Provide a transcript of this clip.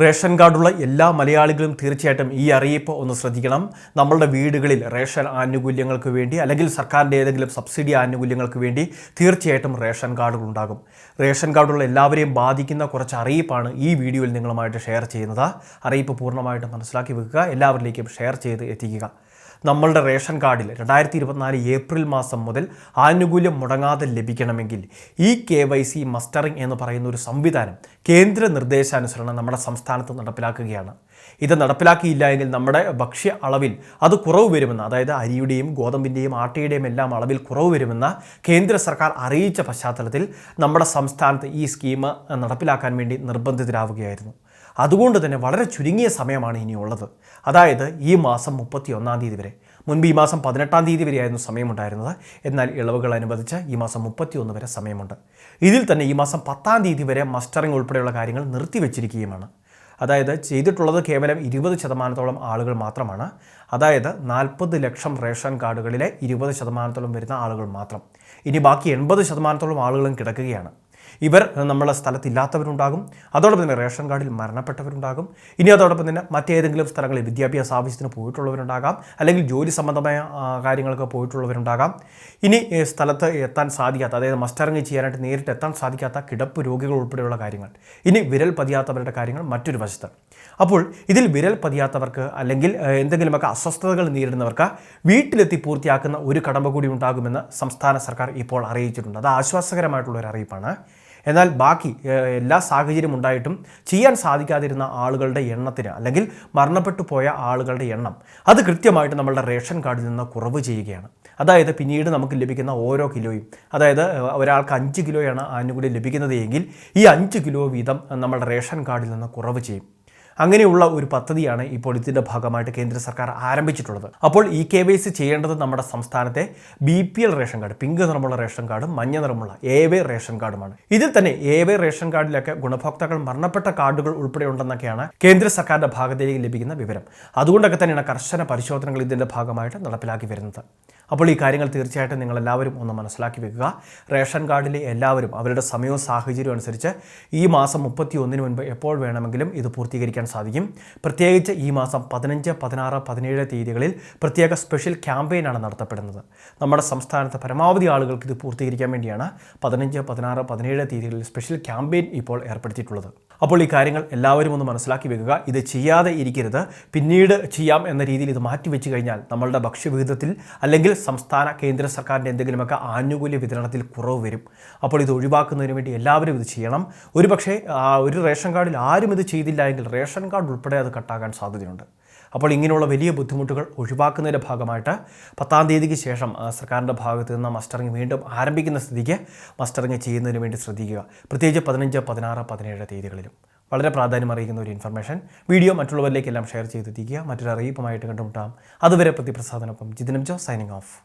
Ration കാർഡുള്ള എല്ലാ മലയാളികളും തീർച്ചയായിട്ടും ഈ അറിയിപ്പ് ഒന്ന് ശ്രദ്ധിക്കണം. നമ്മളുടെ വീടുകളിൽ റേഷൻ ആനുകൂല്യങ്ങൾക്ക് വേണ്ടി അല്ലെങ്കിൽ സർക്കാരിന്റെ ഏതെങ്കിലും സബ്സിഡി ആനുകൂല്യങ്ങൾക്ക് വേണ്ടി തീർച്ചയായിട്ടും റേഷൻ കാർഡുകൾ ഉണ്ടാകും. റേഷൻ കാർഡുള്ള എല്ലാവരെയും ബാധിക്കുന്ന കുറച്ച് അറിയിപ്പാണ് ഈ വീഡിയോയിൽ നിങ്ങളുമായിട്ട് ഷെയർ ചെയ്യുന്നത്. അറിയിപ്പ് പൂർണമായിട്ട് മനസ്സിലാക്കി വെക്കുക. എല്ലാവരിലേക്കും ഷെയർ ചെയ്ത് എത്തിക്കുക. നമ്മളുടെ റേഷൻ കാർഡിൽ രണ്ടായിരത്തി ഇരുപത്തിനാല് ഏപ്രിൽ മാസം മുതൽ ആനുകൂല്യം മുടങ്ങാതെ ലഭിക്കണമെങ്കിൽ ഈ കെ വൈ സി മസ്റ്ററിംഗ് എന്ന് പറയുന്ന ഒരു സംവിധാനം കേന്ദ്ര നിർദ്ദേശാനുസരണം നമ്മുടെ സംസ്ഥാനത്ത് നടപ്പിലാക്കുകയാണ്. ഇത് നടപ്പിലാക്കിയില്ല എങ്കിൽ നമ്മുടെ ഭക്ഷ്യ അളവിൽ അത് കുറവ് വരുമെന്ന് അതായത് അരിയുടെയും ഗോതമ്പിന്റെയും ആട്ടയുടെയും എല്ലാം അളവിൽ കുറവ് വരുമെന്ന് കേന്ദ്ര സർക്കാർ അറിയിച്ച പശ്ചാത്തലത്തിൽ നമ്മുടെ സംസ്ഥാനത്ത് ഈ സ്കീം നടപ്പിലാക്കാൻ വേണ്ടി നിർബന്ധിതരാവുകയായിരുന്നു. അതുകൊണ്ട് തന്നെ വളരെ ചുരുങ്ങിയ സമയമാണ് ഇനിയുള്ളത്. അതായത് ഈ മാസം മുപ്പത്തി ഒന്നാം തീയതി വരെ. മുൻപ് ഈ മാസം പതിനെട്ടാം തീയതി വരെയായിരുന്നു സമയമുണ്ടായിരുന്നത്. എന്നാൽ ഇളവുകൾ അനുവദിച്ച് ഈ മാസം മുപ്പത്തി ഒന്ന് വരെ സമയമുണ്ട്. ഇതിൽ തന്നെ ഈ മാസം പത്താം തീയതി വരെ മസ്റ്ററിംഗ് ഉൾപ്പെടെയുള്ള കാര്യങ്ങൾ നിർത്തിവെച്ചിരിക്കുകയുമാണ്. അതായത് ചെയ്തിട്ടുള്ളത് കേവലം ഇരുപത് ശതമാനത്തോളം ആളുകൾ മാത്രമാണ്. അതായത് നാൽപ്പത് ലക്ഷം റേഷൻ കാർഡുകളിലെ ഇരുപത് ശതമാനത്തോളം വരുന്ന ആളുകൾ മാത്രം. ഇനി ബാക്കി എൺപത് ശതമാനത്തോളം ആളുകളും കിടക്കുകയാണ്. ഇവർ നമ്മളെ സ്ഥലത്തില്ലാത്തവരുണ്ടാകും. അതോടൊപ്പം തന്നെ റേഷൻ കാർഡിൽ മരണപ്പെട്ടവരുണ്ടാകും. ഇനി അതോടൊപ്പം തന്നെ മറ്റേതെങ്കിലും സ്ഥലങ്ങളിൽ വിദ്യാഭ്യാസ ആവശ്യത്തിന് പോയിട്ടുള്ളവരുണ്ടാകാം. അല്ലെങ്കിൽ ജോലി സംബന്ധമായ കാര്യങ്ങൾക്ക് പോയിട്ടുള്ളവരുണ്ടാകാം. ഇനി സ്ഥലത്ത് എത്താൻ സാധിക്കാത്ത അതായത് മസ്റ്ററിങ് ചെയ്യാനായിട്ട് നേരിട്ട് എത്താൻ സാധിക്കാത്ത കിടപ്പ് രോഗികൾ ഉൾപ്പെടെയുള്ള കാര്യങ്ങൾ. ഇനി വിരൽ പതിയാത്തവരുടെ കാര്യങ്ങൾ മറ്റൊരു വശത്ത്. അപ്പോൾ ഇതിൽ വിരൽ പതിയാത്തവർക്ക് അല്ലെങ്കിൽ എന്തെങ്കിലുമൊക്കെ അസ്വസ്ഥതകൾ നേരിടുന്നവർക്ക് വീട്ടിലെത്തി പൂർത്തിയാക്കുന്ന ഒരു കടമ്പ കൂടി ഉണ്ടാകുമെന്ന് സംസ്ഥാന സർക്കാർ ഇപ്പോൾ അറിയിച്ചിട്ടുണ്ട്. അത് ആശ്വാസകരമായിട്ടുള്ള ഒരു അറിയിപ്പാണ്. എന്നാൽ ബാക്കി എല്ലാ സാഹചര്യം ഉണ്ടായിട്ടും ചെയ്യാൻ സാധിക്കാതിരുന്ന ആളുകളുടെ എണ്ണത്തിന് അല്ലെങ്കിൽ മരണപ്പെട്ടു പോയ ആളുകളുടെ എണ്ണം അത് കൃത്യമായിട്ട് നമ്മളുടെ റേഷൻ കാർഡിൽ നിന്ന് കുറവ് ചെയ്യുകയാണ്. അതായത് പിന്നീട് നമുക്ക് ലഭിക്കുന്ന ഓരോ കിലോയും അതായത് ഒരാൾക്ക് അഞ്ച് കിലോയാണ് ആനുകൂല്യം ലഭിക്കുന്നത് എങ്കിൽ ഈ അഞ്ച് കിലോ വീതം നമ്മുടെ റേഷൻ കാർഡിൽ നിന്ന് കുറവ് ചെയ്യും. അങ്ങനെയുള്ള ഒരു പദ്ധതിയാണ് ഇപ്പോൾ ഇതിന്റെ ഭാഗമായിട്ട് കേന്ദ്ര സർക്കാർ ആരംഭിച്ചിട്ടുള്ളത്. അപ്പോൾ ഇ കെ വൈ സി ചെയ്യേണ്ടത് നമ്മുടെ സംസ്ഥാനത്തെ B P L ration card pink നിറമുള്ള റേഷൻ കാർഡും മഞ്ഞ നിറമുള്ള എ വൈ റേഷൻ കാർഡുമാണ്. ഇതിൽ തന്നെ എ വൈ റേഷൻ കാർഡിലൊക്കെ ഗുണഭോക്താക്കൾ മരണപ്പെട്ട കാർഡുകൾ ഉൾപ്പെടെ ഉണ്ടെന്നൊക്കെയാണ് കേന്ദ്ര സർക്കാരിന്റെ ഭാഗത്തേക്ക് ലഭിക്കുന്ന വിവരം. അതുകൊണ്ടൊക്കെ തന്നെയാണ് കർശന പരിശോധനകൾ ഇതിന്റെ ഭാഗമായിട്ട് നടപ്പിലാക്കി വരുന്നത്. അപ്പോൾ ഈ കാര്യങ്ങൾ തീർച്ചയായിട്ടും നിങ്ങളെല്ലാവരും ഒന്ന് മനസ്സിലാക്കി വെക്കുക. റേഷൻ കാർഡിലെ എല്ലാവരും അവരുടെ സമയവും സാഹചര്യവും അനുസരിച്ച് ഈ മാസം മുപ്പത്തി ഒന്നിന് മുൻപ് എപ്പോൾ വേണമെങ്കിലും ഇത് പൂർത്തീകരിക്കാൻ സാധിക്കും. പ്രത്യേകിച്ച് ഈ മാസം പതിനഞ്ച് പതിനാറ് പതിനേഴ് തീയതികളിൽ പ്രത്യേക സ്പെഷ്യൽ ക്യാമ്പയിനാണ് നടത്തപ്പെടുന്നത്. നമ്മുടെ സംസ്ഥാനത്തെ പരമാവധി ആളുകൾക്ക് ഇത് പൂർത്തീകരിക്കാൻ വേണ്ടിയാണ് പതിനഞ്ച് പതിനാറ് പതിനേഴ് തീയതികളിൽ സ്പെഷ്യൽ ക്യാമ്പയിൻ ഇപ്പോൾ ഏർപ്പെടുത്തിയിട്ടുള്ളത്. അപ്പോൾ ഈ കാര്യങ്ങൾ എല്ലാവരും ഒന്ന് മനസ്സിലാക്കി വെക്കുക. ഇത് ചെയ്യാതെ ഇരിക്കരുത്. പിന്നീട് ചെയ്യാം എന്ന രീതിയിൽ ഇത് മാറ്റിവെച്ച് കഴിഞ്ഞാൽ നമ്മളുടെ ഭക്ഷ്യവിഹിതത്തിൽ അല്ലെങ്കിൽ സംസ്ഥാന കേന്ദ്ര സർക്കാരിന്റെ എന്തെങ്കിലുമൊക്കെ ആനുകൂല്യ വിതരണത്തിൽ കുറവ് വരും. അപ്പോൾ ഇത് ഒഴിവാക്കുന്നതിന് വേണ്ടി എല്ലാവരും ഇത് ചെയ്യണം. ഒരു പക്ഷേ ഒരു റേഷൻ കാർഡിൽ ആരും ഇത് ചെയ്തില്ല എങ്കിൽ റേഷൻ കാർഡ് ഉൾപ്പെടെ അത് കട്ടാകാൻ സാധ്യതയുണ്ട്. അപ്പോൾ ഇങ്ങനെയുള്ള വലിയ ബുദ്ധിമുട്ടുകൾ ഒഴിവാക്കുന്നതിന്റെ ഭാഗമായിട്ട് പത്താം തീയതിക്ക് ശേഷം സർക്കാരിന്റെ ഭാഗത്ത് നിന്ന് മസ്റ്ററിങ് വീണ്ടും ആരംഭിക്കുന്ന സ്ഥിതിക്ക് മസ്റ്ററിങ് ചെയ്യുന്നതിന് വേണ്ടി ശ്രദ്ധിക്കുക. പ്രത്യേകിച്ച് പതിനഞ്ച് പതിനാറ് പതിനേഴ് തീയതികളിലും. വളരെ പ്രാധാന്യം അറിയിക്കുന്ന ഒരു ഇൻഫർമേഷൻ വീഡിയോ മറ്റുള്ളവരിലേക്കെല്ലാം ഷെയർ ചെയ്തെത്തിക്കുക. മറ്റൊരു അറിയിപ്പുമായിട്ട് കണ്ടുമുട്ടാം. അതുവരെ പ്രതിപ്രസാദനൊപ്പം. ജിതിനം ജോ സൈനിങ് ഓഫ്